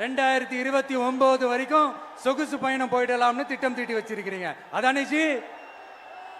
ரெண்டாயிரத்தி இருபத்தி ஒன்பது வரைக்கும் சொகுசு பயணம் போயிடலாம்னு திட்டம் தீட்டி வச்சிருக்கிறீங்க. அதானே ஜி?